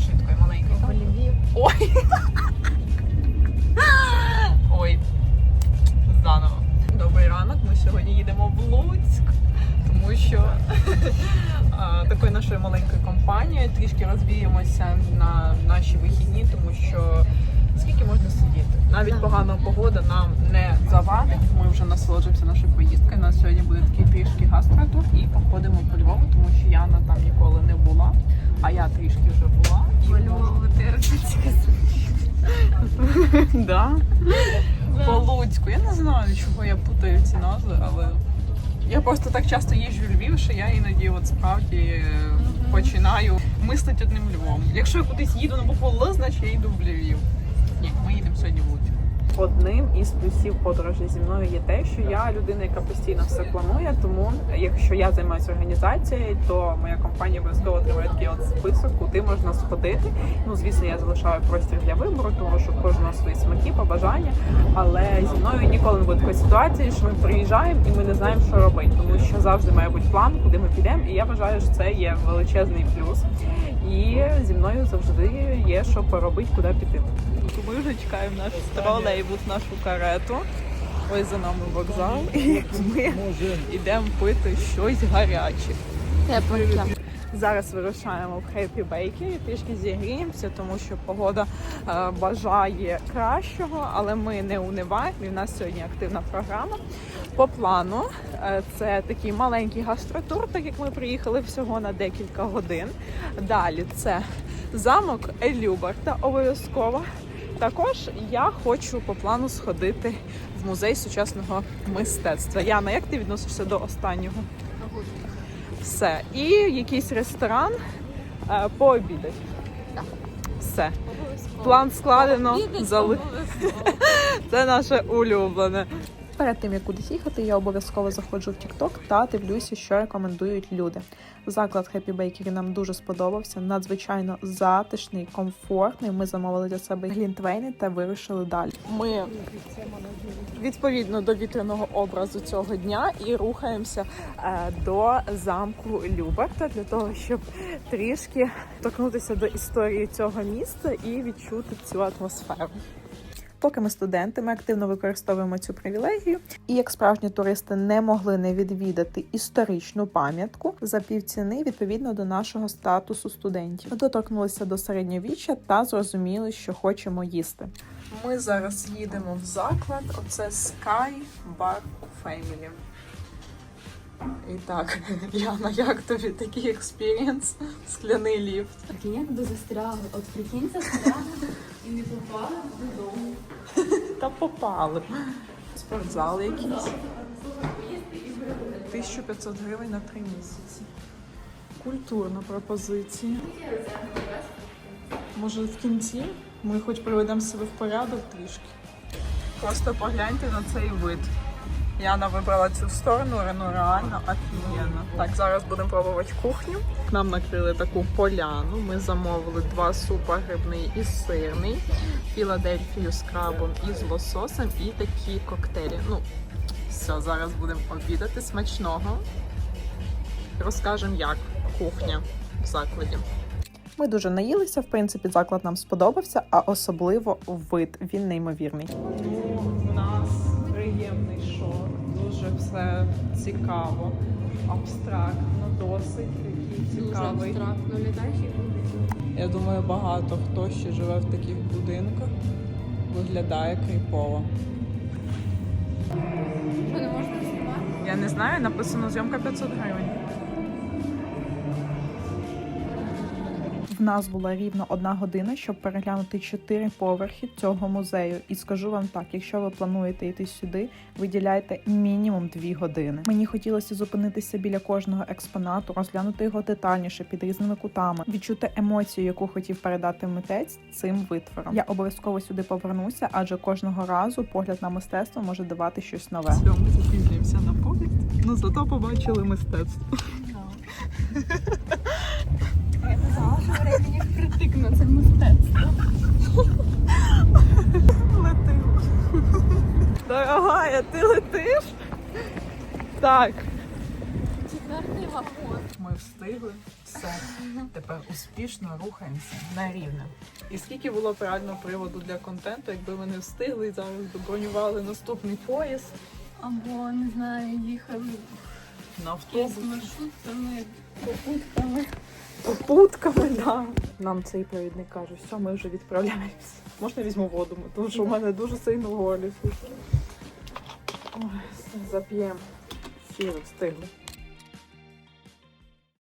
Нашої такої маленької. Львів. Ой. Ой. Заново. Добрий ранок. Ми сьогодні їдемо в Луцьк, тому що а, такою нашою маленькою компанією трішки розвіємося на наші вихідні, тому що скільки можна сидіти? Навіть погана погода нам не завадить. Ми вже насолоджуємося нашою поїздкою. У нас сьогодні буде такий трішки гастротур і походимо по Львову, тому що Яна там ніколи не була, а я трішки вже Да. По Луцьку. Я не знаю, чого я путаю ці назви, але я просто так часто їжджу в Львів, що я іноді от справді е, починаю мислити одним Львом. Якщо я кудись їду на букву Л, значить я йду в Львів. Ні, ми їдемо сьогодні в Луцьк. Одним із плюсів подорожі зі мною є те, що я людина, яка постійно все планує. Тому якщо я займаюся організацією, то моя компанія обов'язково отримує такий от список, куди можна сходити. Ну звісно, я залишаю простір для вибору, тому що в кожного свої смаки, побажання. Але зі мною ніколи не буде такої ситуації, що ми приїжджаємо і ми не знаємо, що робити, тому що завжди має бути план, куди ми підемо. І я вважаю, що це є величезний плюс. І зі мною завжди є що поробити, куди піти. Ми вже чекаємо наш тролейбус, нашу карету. Ось за нами вокзал, і ми йдемо пити щось гаряче. Зараз вирушаємо в Happy Bakery, трішки зігріємося, тому що погода е, бажає кращого, але ми не униваємо. І в нас сьогодні активна програма. По плану е, це такий маленький гастротур, так як ми приїхали всього на декілька годин. Далі це замок Елюберта обов'язково. Також я хочу по плану сходити в музей сучасного мистецтва. Яна, як ти відносишся до останнього? Все. І якийсь ресторан е, пообідати. Все. План складено. Зали... Це наше улюблене. Перед тим як кудись їхати, я обов'язково заходжу в TikTok та дивлюся, що рекомендують люди. Заклад Happy Bakery нам дуже сподобався. Надзвичайно затишний, комфортний. Ми замовили для себе глінтвейни та вирушили далі. Ми відповідно до вітряного образу цього дня і рухаємося е, до замку Люберта для того, щоб трішки торкнутися до історії цього міста і відчути цю атмосферу. Поки ми студенти, ми активно використовуємо цю привілегію, і як справжні туристи не могли не відвідати історичну пам'ятку за півціни відповідно до нашого статусу студентів. Ми доторкнулися до середньовіччя та зрозуміли, що хочемо їсти. Ми зараз їдемо в заклад. Оце Sky Bar Family. І так, Яна, як тобі такий експірієнс? Скляний ліфт. Прикинь, якби застрягли. От прикинь, застрягли і не попали додому. Та попали. Спортзал якийсь. 1500 гривень на три місяці. Культурна пропозиція. Може в кінці ми хоч приведемо себе в порядок трішки. Просто погляньте на цей вид. Яна вибрала цю сторону, ну реально офігенно. Так, зараз будемо пробувати кухню. Нам накрили таку поляну. Ми замовили два супа грибний і сирний, Філадельфію з крабом і з лососем, і такі коктейлі. Ну, все, зараз будемо обідати смачного. Розкажемо, як кухня в закладі. Ми дуже наїлися. В принципі, заклад нам сподобався, а особливо вид. Він неймовірний. У нас приємний шок, дуже все цікаво, абстрактно, досить такий цікавий. абстрактно літаючий. Я думаю, багато хто ще живе в таких будинках. Виглядає кріпово. Що, не можна знімати? Я не знаю, написано зйомка 500 гривень. В нас була рівно одна година, щоб переглянути чотири поверхи цього музею. І скажу вам так: якщо ви плануєте йти сюди, виділяйте мінімум дві години. Мені хотілося зупинитися біля кожного експонату, розглянути його детальніше під різними кутами, відчути емоцію, яку хотів передати митець цим витвором. Я обов'язково сюди повернуся, адже кожного разу погляд на мистецтво може давати щось нове. Все, ми запізнюємося на погляд, ну зато побачили мистецтво. Впритик на це мистецтво. Летив. Дорогая, ти летиш? Так. Четвертий вагон. Ми встигли все. Тепер успішно рухаємося на рівне. І скільки було б реально приводу для контенту, якби ми не встигли і зараз би бронювали наступний поїзд Або, не знаю, їхали на автобус. маршрутками, попутками. Попутками, да. Нам цей провідник каже, все, ми вже відправляємося. Можна візьму воду, тому що в мене дуже сильно голі. Ой, зап'ємо. Всі встигли.